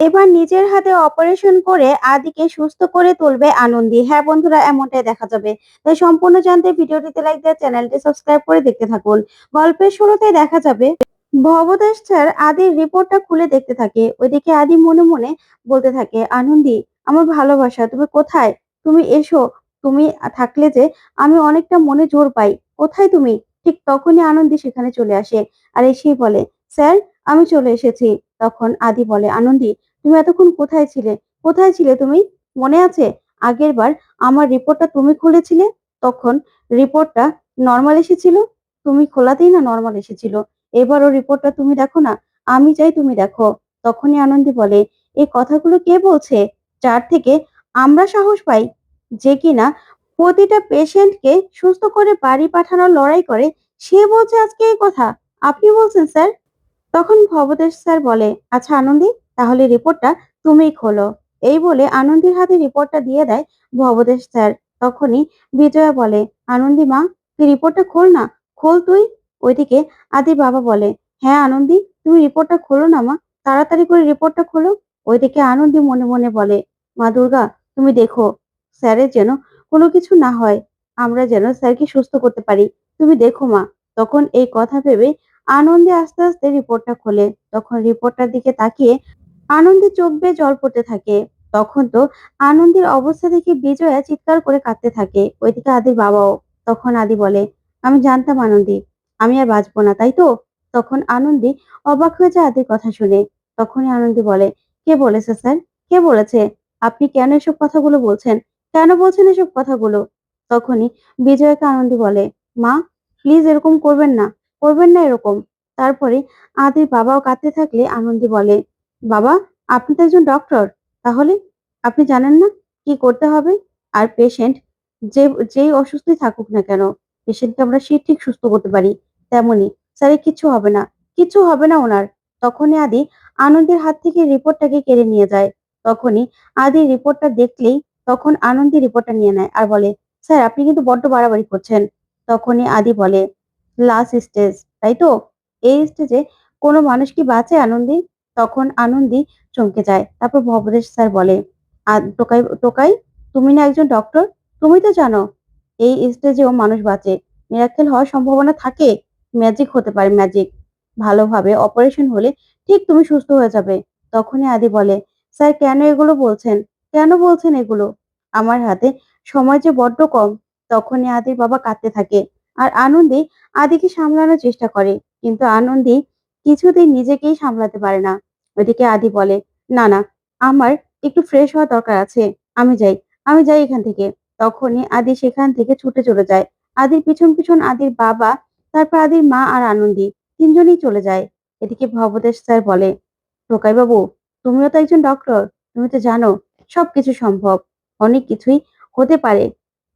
এবার নিজের হাতে অপারেশন করে আদিকে সুস্থ করে তুলবে আনন্দী। হ্যাঁ বন্ধুরা, এমনটাই দেখা যাবে। তাই সম্পূর্ণ জানতে ভিডিওটিতে লাইক দিয়ে চ্যানেলটি সাবস্ক্রাইব করে দেখতে থাকুন। গল্পের শুরুতে দেখা যাবে ভবদেশ স্যার আদির রিপোর্টটা খুলে দেখতে থাকে। ওইদিকে আদি মনে মনে বলতে থাকে, আনন্দী, আমার ভালোবাসা, তুমি কোথায়? তুমি এসো, তুমি থাকলে যে আমি অনেকটা মনে জোর পাই। কোথায় তুমি? ঠিক তখনই আনন্দী সেখানে চলে আসে। আর এসেই বলে, স্যার, আমি চলে এসেছি। তখন আদি বলে, আনন্দী, তুমি এতক্ষণ কোথায় ছিলে? কোথায় ছিলে তুমি? মনে আছে? আগের বার আমার রিপোর্টটা তুমি খুলেছিলে? তখন রিপোর্টটা নর্মাল এসেছিল? তুমি খোলাতেই না নর্মাল এসেছিল? এবারও রিপোর্টটা তুমি দেখো না? আমি চাই তুমি দেখো। তখনই আনন্দি বলে এই কথাগুলো কে বলছে? যার থেকে আমরা সাহস পাই যে কিনা প্রতিটা পেশেন্টকে সুস্থ করে বাড়ি পাঠানোর লড়াই করে, সে বলছে আজকে এই কথা। আপনি বলছেন, স্যার? তখন ভবদেশ স্যার বলে আচ্ছা আনন্দী, তাহলে রিপোর্টটা তুমিই খোলো। এই বলে আনন্দীর হাতে রিপোর্টটা দিয়ে দেয় ভবদেশ স্যার। তখনই বিজয়া বলে, আনন্দী মা, তুই রিপোর্টটা খোল না, খোল তুই? ওইদিকে আদি বাবা বলে হ্যাঁ আনন্দী, তুমি রিপোর্টটা খোলো না মা, তাড়াতাড়ি করে রিপোর্টটা খোলো। ওইদিকে আনন্দী মনে মনে বলে, মা দুর্গা, তুমি দেখো, স্যারের যেন কোনো কিছু না হয়, আমরা যেন স্যারকে সুস্থ করতে পারি। তুমি দেখো মা। তখন এই কথা ভেবে আনন্দে আস্তে আস্তে রিপোর্টটা খোলে। তখন রিপোর্টটার দিকে তাকিয়ে আনন্দে চোখ বেয়ে জল পড়তে থাকে। তখন তো আনন্দের অবস্থা দেখে বিজয়া চিৎকার করে কাঁদতে থাকে। ওইদিকে আদির বাবাও। তখন আদি বলে, আমি জানতাম আনন্দি, আমি আর বাঁচবো না, তাই তো? তখন আনন্দি অবাক হয়ে যায় আদির কথা শুনে। তখনই আনন্দী বলে, কে বলেছে স্যার? কে বলেছে? আপনি কেন এসব কথাগুলো বলছেন? কেন বলছেন এসব কথাগুলো? তখনই বিজয়কে আনন্দী বলে, মা প্লিজ এরকম করবেন না। করবেন না এরকম। তারপরে আদির বাবাও কাঁদতে থাকলে আনন্দী বলে, বাবা, আপনি তো একজন ডক্টর তাহলে আপনি জানেন না কি করতে হবে? আর পেশেন্ট যে, যেই অসুস্থই থাকুক না কেন পেশেন্টকে আমরা সে ঠিক সুস্থ করতে পারি তেমনি স্যারের কিচ্ছু হবে না, কিচ্ছু হবে না ওনার। তখনই আদি আনন্দের হাত থেকে রিপোর্টটাকে কেড়ে নিয়ে যায়। তখনই আদি রিপোর্টটা দেখলেই তখন আনন্দি রিপোর্টটা নিয়ে নেয় আর বলে, স্যার, আপনি কিন্তু বড্ড বাড়াবাড়ি করছেন। তখনই আদি বলে লাস্ট স্টেজ তাই তো? এই স্টেজে কোনো মানুষ কি বাঁচে আনন্দী? তখন আনন্দী চমকে যায়। তারপর ভবদেশ স্যার বলে, আর টোকাই টোকাই, তুমি না একজন ডক্টর তুমি তো জানো, এই স্টেজেও মানুষ বাঁচে। মিরাক্কেল হওয়ার সম্ভাবনা থাকে? ম্যাজিক হতে পারে ম্যাজিক ভালোভাবে অপারেশন হলে ঠিক তুমি সুস্থ হয়ে যাবে। তখনই আদি বলে, স্যার, কেন এগুলো বলছেন? কেন বলছেন এগুলো? আমার হাতে সময় যে বড্ড কম। তখনই আদির বাবা কাঁদতে থাকে। আর আনন্দী আদিকে সামলানোর চেষ্টা করে। কিন্তু আনন্দী কিছুতেই নিজেকেই সামলাতে পারে না। ওইদিকে আদি বলে, না না, আমার একটু ফ্রেশ হওয়া দরকার আছে। আমি যাই আমি যাই এখান থেকে। তখনই আদি সেখান থেকে ছুটে চলে যায়। আদির পিছন পিছন আদির বাবা, তারপর আদির মা আর আনন্দী তিনজনই চলে যায়। এদিকে ভবদেশ স্যার বলে টোকাই বাবু তুমিও তো একজন ডক্টর তুমি তো জানো, সবকিছু সম্ভব। অনেক কিছুই হতে পারে।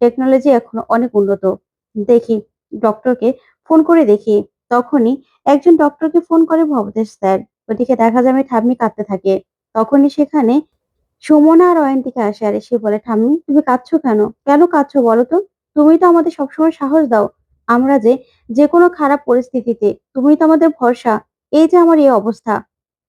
টেকনোলজি এখন অনেক উন্নত। দেখি ডক্টরকে ফোন করে দেখি, তখনই একজন ডক্টরকে ফোন করে ভবদেশ স্যার। ওদিকে দেখা যাবে ঠাম্মি কাঁদতে থাকে। তখনই সেখানে সুমনা আর অয়ন্তিকা আসে আর এসে বলে, ঠাম্মি, তুমি কাঁদছো কেন? কেন কাঁদছো বলো তো? তুমি তো আমাদের সবসময় সাহস দাও। আমরা যে যে কোনো খারাপ পরিস্থিতিতে, তুমি তো আমাদের ভরসা। এই যে আমার এই অবস্থা,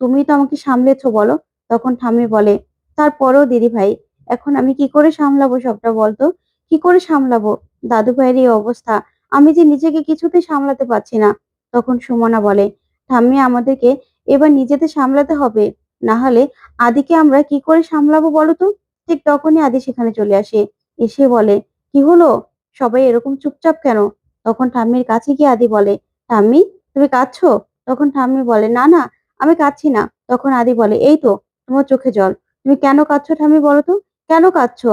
তুমি তো আমাকে সামলেছো বলো? তখন ঠাম্মি বলে, তারপরেও দিদি ভাই, এখন আমি কি করে সামলাবো সবটা বলতো? কি করে সামলাবো? দাদু ভাইয়ের এই অবস্থা আমি যে নিজেকে কিছুতে সামলাতে পারছি না, তখন সুমনা বলে, ঠাম্মি, আমাদেরকে এবার নিজেদের সামলাতে হবে। না হলে আদিকে আমরা কি করে সামলাবো বলো তো? ঠিক তখনই আদি সেখানে চলে আসে। এসে বলে, কি হলো? সবাই এরকম চুপচাপ কেন? তখন ঠাম্মির কাছে গিয়ে আদি বলে, ঠাম্মি, তুমি কাঁদছো? তখন ঠাম্মি বলে, না না, আমি কাঁদছি না। তখন আদি বলে, এই তো, তোমার চোখে জল। তুমি কেন কাঁদছো ঠাম্মি বলো তো? কেন কাঁদছো?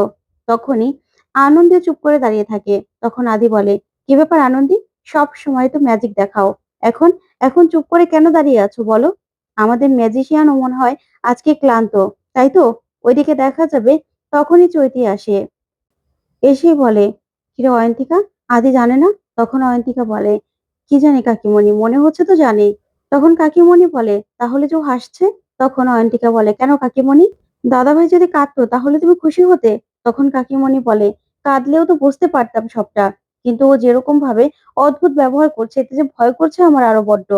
তখনই আনন্দে চুপ করে দাঁড়িয়ে থাকে। তখন আদি বলে কি ব্যাপার আনন্দি, সব সময় তো ম্যাজিক দেখাও। এখন এখন চুপ করে কেন দাঁড়িয়ে আছো বলো? আমাদের ম্যাজিশিয়ানও মনে হয় আজকে ক্লান্ত, তাই তো? ওইদিকে দেখা যাবে তখনই চৈতি আসে। এসে বলে, কিরে অয়ন্তিকা, আদি জানে না? তখন অয়ন্তিকা বলে, কি জানে কাকিমণি, মনে হচ্ছে তো জানে। তখন কাকিমণি বলে, তাহলে যে হাসছে? তখন অয়ন্তিকা বলে, কেন কাকিমণি? দাদাভাই যদি কাঁদতো তাহলে তুমি খুশি হতে? তখন কাকিমণি বলে, কাঁদলেও তো বুঝতে পারতাম সবটা। কিন্তু ও যেরকম ভাবে অদ্ভুত ব্যবহার করছে, এতে যে ভয় করছে আমার আরও বড্ড।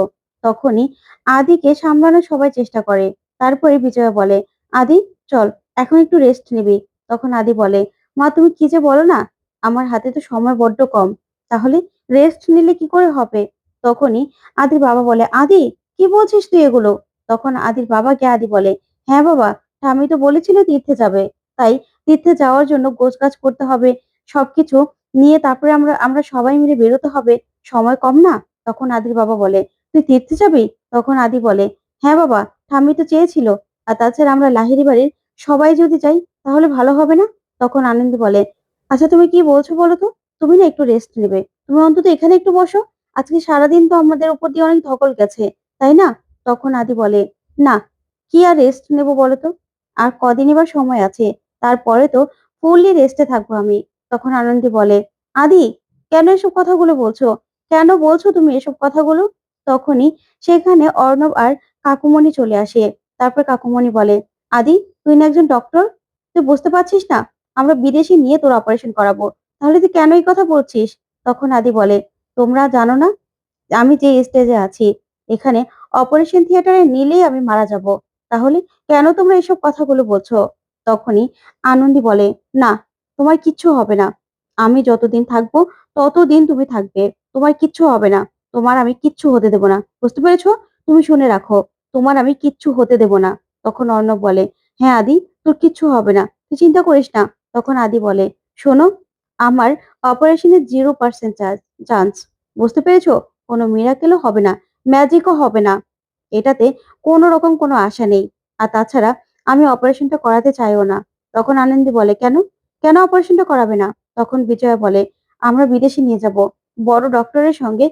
তখনই আদিকে সামলানোর সবাই চেষ্টা করে। তারপরে বিজয়া বলে, আদি, চল, এখন একটু রেস্ট নিবি। তখন আদি বলে, মা, তুমি কি যে বলো না, আমার হাতে তো সময় বড্ড কম। তাহলে রেস্ট নিলে কি করে হবে? তখনই আদির বাবা বলে, আদি, কি বলছিস তুই এগুলো? তখন আদির বাবাকে আদি বলে হ্যাঁ বাবা আমি তো বলেছিল তীর্থে যাবে। তাই তীর্থে যাওয়ার জন্য গোছগাছ করতে হবে। সবকিছু নিয়ে তারপরে আমরা আমরা সবাই মিলে বেরোতে হবে। সময় কম না? তখন আদির বাবা বলে, তুই তীর্থে যাবি? তখন আদি বলে হ্যাঁ বাবা, ঠাম্মি তো চেয়েছিল। আর তাছাড়া আমরা লাহিড়ি বাড়ির সবাই যদি যাই, তাহলে ভালো হবে না? তখন আনন্দ বলে আচ্ছা তুমি কি বলছো বলো তো? তুমি না একটু রেস্ট নেবে। তুমি অন্তত এখানে একটু বসো। আজকে সারাদিন তো আমাদের উপর দিয়ে অনেক ধকল গেছে, তাই না? তখন আদি বলে, না, কি আর রেস্ট নেব বলো তো? আর কদিনই বা সময় আছে? তারপরে তো ফুললি রেস্টে থাকব আমি। তখন আনন্দি বলে, আদি, কেন এসব কথাগুলো বলছো? কেন বলছো তুমি এসব কথাগুলো? তখনই সেখানে অর্ণব আর কাকুমণি চলে আসে। তারপর কাকুমণি বলে, আদি, তুই না একজন ডক্টর তুই বুঝতে পারছিস না? আমরা বিদেশে নিয়ে তোর অপারেশন করাবো। তাহলে তুই কেন এই কথা বলছিস? তখন আদি বলে, তোমরা জানো না? আমি যে স্টেজে আছি, এখানে অপারেশন থিয়েটারে নিলেই আমি মারা যাব। তাহলে কেন তোমরা এসব কথাগুলো বলছো? তখনই আনন্দি বলে, না তোমার কিচ্ছু হবে না। আমি যতদিন থাকব, ততদিন তুমি থাকবে। তোমার কিচ্ছু হবে না। তোমার আমি কিচ্ছু হতে দেব না। বুঝতে পেরেছ? তুমি শুনে রাখো, তোমার আমি কিচ্ছু হতে দেব না। তখন অর্ণব বলে হ্যাঁ আদি, তোর কিচ্ছু হবে না। তুই চিন্তা করিস না। তখন আদি বলে, শোনো, আমার অপারেশনের জিরো পার্সেন্ট চান্স বুঝতে পেরেছ? কোনো মিরাকেলও হবে না ম্যাজিকও হবে না। এটাতে কোনো রকম কোনো আশা নেই। আর তাছাড়া আমি অপারেশনটা করাতে চাইও না। তখন আনন্দি বলে, কেন? কেন অপারেশনটা করাবে না? তখন বিজয়া বলে, আমরা বিদেশে নিয়ে যাব। বড় ডক্টরের সঙ্গে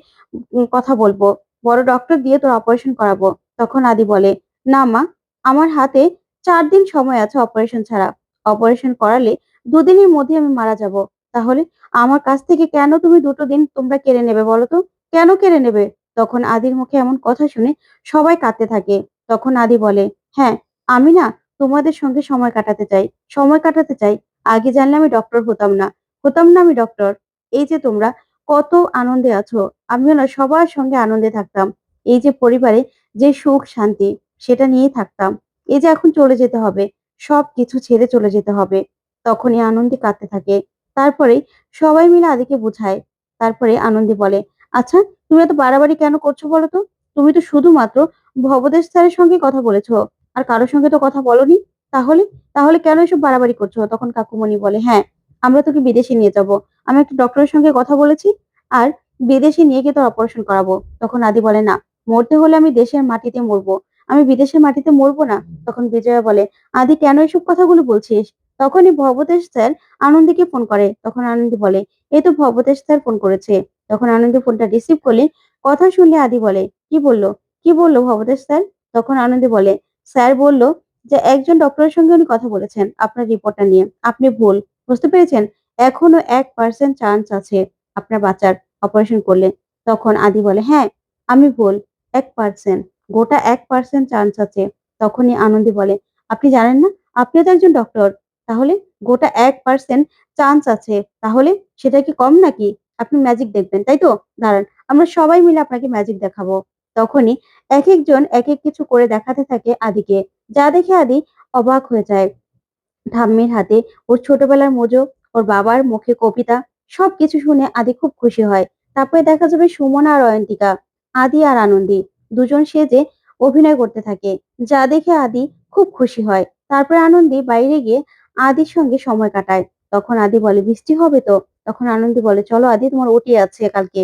কথা বলব। বড় ডক্টর দিয়ে তোর অপারেশন করাবো। তখন আদি বলে, না মা, আমার হাতে চার দিন সময় আছে অপারেশন ছাড়া। অপারেশন করালে দুদিনের মধ্যে আমি মারা যাব। তাহলে আমার কাছ থেকে কেন তুমি দুটো দিন তোমরা কেড়ে নেবে বলো তো? কেন কেড়ে নেবে? তখন আদির মুখে এমন কথা শুনে সবাই কাঁদতে থাকে। তখন আদি বলে হ্যাঁ আমি না তোমাদের সঙ্গে সময় কাটাতে চাই। সময় কাটাতে চাই। আগে জানলে আমি ডক্টর হতাম না। হতাম না আমি ডক্টর এই যে তোমরা কত আনন্দে আছো। আমিও না, সবার সঙ্গে আনন্দে থাকতাম। এই যে পরিবারে যে সুখ, শান্তি, সেটা নিয়েই থাকতাম। এই যে এখন চলে যেতে হবে সব কিছু ছেড়ে চলে যেতে হবে। তখনই আনন্দী কাঁদতে থাকে। তারপরে সবাই মিলে আদিকে বোঝায়। তারপরে আনন্দে বলে আচ্ছা তুমি এত বাড়াবাড়ি কেন করছ বলো তো? তুমি তো শুধুমাত্র ভবদেশ স্যারের সঙ্গে কথা বলেছ। আর কারোর সঙ্গে তো কথা বলনি? তাহলে তাহলে কেন এসব বাড়াবাড়ি করছ? তখন কাকুমণি বলে হ্যাঁ আমরা তোকে বিদেশে নিয়ে যাব। আমি একটা ডক্টরের সঙ্গে কথা বলেছি আর বিদেশে নিয়ে গিয়ে তোর অপারেশন করাবো। তখন আদি বলে, না, মরতে হলে আমি দেশের মাটিতে মরবো। আমি বিদেশের মাটিতে মরবো না। তখন বিজয়া বলে, আদি, কেন এসব কথাগুলো বলছিস? তখনই ভবদেশ স্যার আনন্দীকে ফোন করে। তখন আনন্দী বলে, এই তো ভবতেশ স্যার ফোন করেছে। তখন আনন্দী ফোনটা রিসিভ করলে কথা শুনলে আদি বলে, কি বলল? কি বলল ভবতেশ স্যার? তখন আনন্দী বলে, স্যার বলল যে একজন ডক্টরের সঙ্গে উনি কথা বলেছেন আপনার রিপোর্টটা নিয়ে। আপনি ভুল, বুঝতে পেরেছেন? এখনও এক পার্সেন্ট চান্স আছে আপনার বাচ্চার অপারেশন করলে। তখন আদি বলে হ্যাঁ আমি ভুল, এক পার্সেন্ট গোটা এক পার্সেন্ট চান্স আছে। তখনই আনন্দী বলে, আপনি জানেন না? আপনিও তো একজন ডক্টর তাহলে গোটা এক পার্সেন্ট চান্স আছে। তাহলে সেটা কি কম নাকি? আপনি ম্যাজিক দেখবেন, তাই তো? দাঁড়ান, আমরা সবাই মিলে আপনাকে ম্যাজিক দেখাবো। তখনই এক একজন এক এক কিছু করে দেখাতে থাকে আদিকে। যা দেখে আদি অবাক হয়ে যায়। ঠাম্মির হাতে ওর ছোটবেলার মোজো, ওর বাবার মুখে কবিতা, সবকিছু শুনে আদি খুব খুশি হয়। তারপরে দেখা যাবে সুমনা আর অয়ন্তিকা, আদি আর আনন্দী, দুজন সেজে অভিনয় করতে থাকে, যা দেখে আদি খুব খুশি হয়। তারপরে আনন্দী বাইরে গিয়ে আদির সঙ্গে সময় কাটায়। তখন আদি বলে, বৃষ্টি হবে তো? তখন আনন্দী বলে, চলো আদি, তোমার ওটি আছে কালকে।